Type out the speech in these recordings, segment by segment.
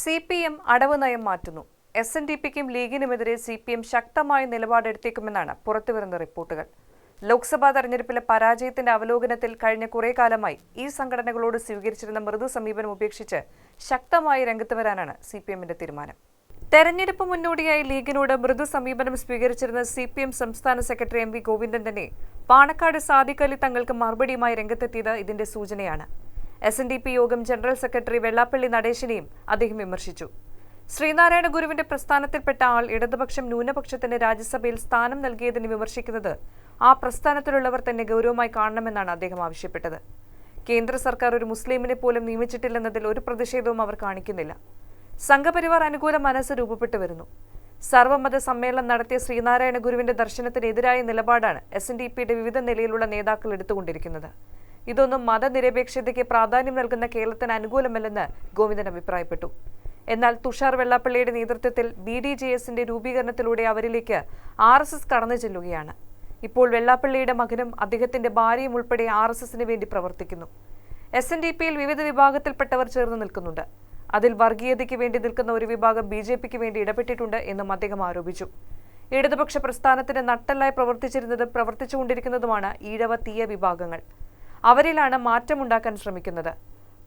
C P M അടവ് നയം മാറ്റുന്നു. എസ് എൻ ഡി പിക്കും ലീഗിനുമെതിരെ സി പി എം ശക്തമായ നിലപാടെടുത്തേക്കുമെന്നാണ് പുറത്തുവരുന്ന റിപ്പോർട്ടുകൾ. ലോക്സഭാ തെരഞ്ഞെടുപ്പിലെ പരാജയത്തിന്റെ അവലോകനത്തിൽ കഴിഞ്ഞ കുറേ കാലമായി ഈ സംഘടനകളോട് സ്വീകരിച്ചിരുന്ന മൃദു സമീപനം ഉപേക്ഷിച്ച് ശക്തമായി രംഗത്ത് വരാനാണ് സി പി എമ്മിന്റെ തീരുമാനം. തെരഞ്ഞെടുപ്പ് മുന്നോടിയായി ലീഗിനോട് മൃദു സമീപനം സ്വീകരിച്ചിരുന്ന സി പി എം സംസ്ഥാന സെക്രട്ടറി എം വി ഗോവിന്ദൻ തന്നെ പാണക്കാട് സാദിഖ് അലി തങ്ങൾക്ക് മറുപടിയുമായി രംഗത്തെത്തിയത് ഇതിന്റെ സൂചനയാണ്. S N D P Yogam general secretary Vellappally നടേശനെയും അദ്ദേഹം വിമർശിച്ചു. ശ്രീനാരായണ ഗുരുവിന്റെ പ്രസ്ഥാനത്തിൽപ്പെട്ട ആൾ ഇടതുപക്ഷം ന്യൂനപക്ഷത്തിന് രാജ്യസഭയിൽ സ്ഥാനം നൽകിയതിന് വിമർശിക്കുന്നത് ആ പ്രസ്ഥാനത്തിലുള്ളവർ തന്നെ ഗൗരവമായി കാണണമെന്നാണ് അദ്ദേഹം ആവശ്യപ്പെട്ടത്. കേന്ദ്ര സർക്കാർ ഒരു മുസ്ലിമിനെ പോലും നിയമിച്ചിട്ടില്ലെന്നതിൽ ഒരു പ്രതിഷേധവും അവർ കാണിക്കുന്നില്ല. സംഘപരിവാർ അനുകൂല മനസ്സ് രൂപപ്പെട്ടു വരുന്നു. സർവമത സമ്മേളനം നടത്തിയ ശ്രീനാരായണ ഗുരുവിന്റെ ദർശനത്തിനെതിരായ നിലപാടാണ് എസ് എൻ ഡി പിയുടെ വിവിധ നിലയിലുള്ള നേതാക്കൾ എടുത്തുകൊണ്ടിരിക്കുന്നത്. ഇതൊന്നും മതനിരപേക്ഷതയ്ക്ക് പ്രാധാന്യം നൽകുന്ന കേരളത്തിന് അനുകൂലമല്ലെന്ന് ഗോവിന്ദൻ അഭിപ്രായപ്പെട്ടു. എന്നാൽ തുഷാർ വെള്ളാപ്പള്ളിയുടെ നേതൃത്വത്തിൽ ബി ഡി ജെ എസിന്റെ രൂപീകരണത്തിലൂടെ അവരിലേക്ക് ആർ എസ് എസ് കടന്നു ചെല്ലുകയാണ്. ഇപ്പോൾ വെള്ളാപ്പള്ളിയുടെ മകനും അദ്ദേഹത്തിന്റെ ഭാര്യയും ഉൾപ്പെടെ ആർ എസ് എസിന് വേണ്ടി പ്രവർത്തിക്കുന്നു. എസ് എൻ ഡി പിയിൽ വിവിധ വിഭാഗത്തിൽപ്പെട്ടവർ ചേർന്ന് നിൽക്കുന്നുണ്ട്. അതിൽ വർഗീയതയ്ക്ക് വേണ്ടി നിൽക്കുന്ന ഒരു വിഭാഗം ബി ജെ പിക്ക് വേണ്ടി ഇടപെട്ടിട്ടുണ്ട് എന്നും അദ്ദേഹം ആരോപിച്ചു. ഇടതുപക്ഷ പ്രസ്ഥാനത്തിന് നട്ടല്ലായി പ്രവർത്തിച്ചിരുന്നതും പ്രവർത്തിച്ചുകൊണ്ടിരിക്കുന്നതുമാണ് ഈഴവ തീയ വിഭാഗങ്ങൾ. അവരിലാണ് മാറ്റമുണ്ടാക്കാൻ ശ്രമിക്കുന്നത്.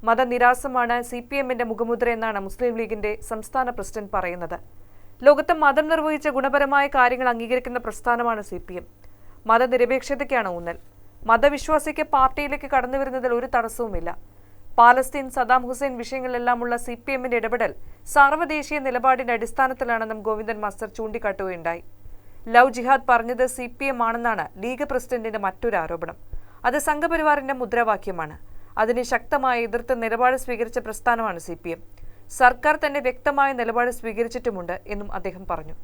മതനിരാസമാണ് സി പി എമ്മിന്റെ മുഖമുദ്രയെന്നാണ് മുസ്ലിം ലീഗിന്റെ സംസ്ഥാന പ്രസിഡന്റ് പറയുന്നത്. ലോകത്ത് മതം നിർവഹിച്ച ഗുണപരമായ കാര്യങ്ങൾ അംഗീകരിക്കുന്ന പ്രസ്ഥാനമാണ് സി പി എം മതനിരപേക്ഷതയ്ക്കാണ് ഊന്നൽ. മതവിശ്വാസിക്ക് പാർട്ടിയിലേക്ക് കടന്നു വരുന്നതിൽ ഒരു തടസ്സവുമില്ല. പാലസ്തീൻ സദാം ഹുസൈൻ വിഷയങ്ങളിലെല്ലാമുള്ള സി പി എമ്മിന്റെ ഇടപെടൽ സാർവദേശീയ നിലപാടിന്റെ അടിസ്ഥാനത്തിലാണെന്നും ഗോവിന്ദൻ മാസ്റ്റർ ചൂണ്ടിക്കാട്ടുകയുണ്ടായി. ലവ് ജിഹാദ് പറഞ്ഞത് സി പി എം ആണെന്നാണ് ലീഗ് പ്രസിഡന്റിന്റെ മറ്റൊരു ആരോപണം. അത് സംഘപരിവാറിന്റെ മുദ്രാവാക്യമാണ്. അതിന് ശക്തമായ എതിർത്ത് നിലപാട് സ്വീകരിച്ച പ്രസ്ഥാനമാണ് സി സർക്കാർ തന്നെ വ്യക്തമായ നിലപാട് സ്വീകരിച്ചിട്ടുമുണ്ട് എന്നും അദ്ദേഹം പറഞ്ഞു.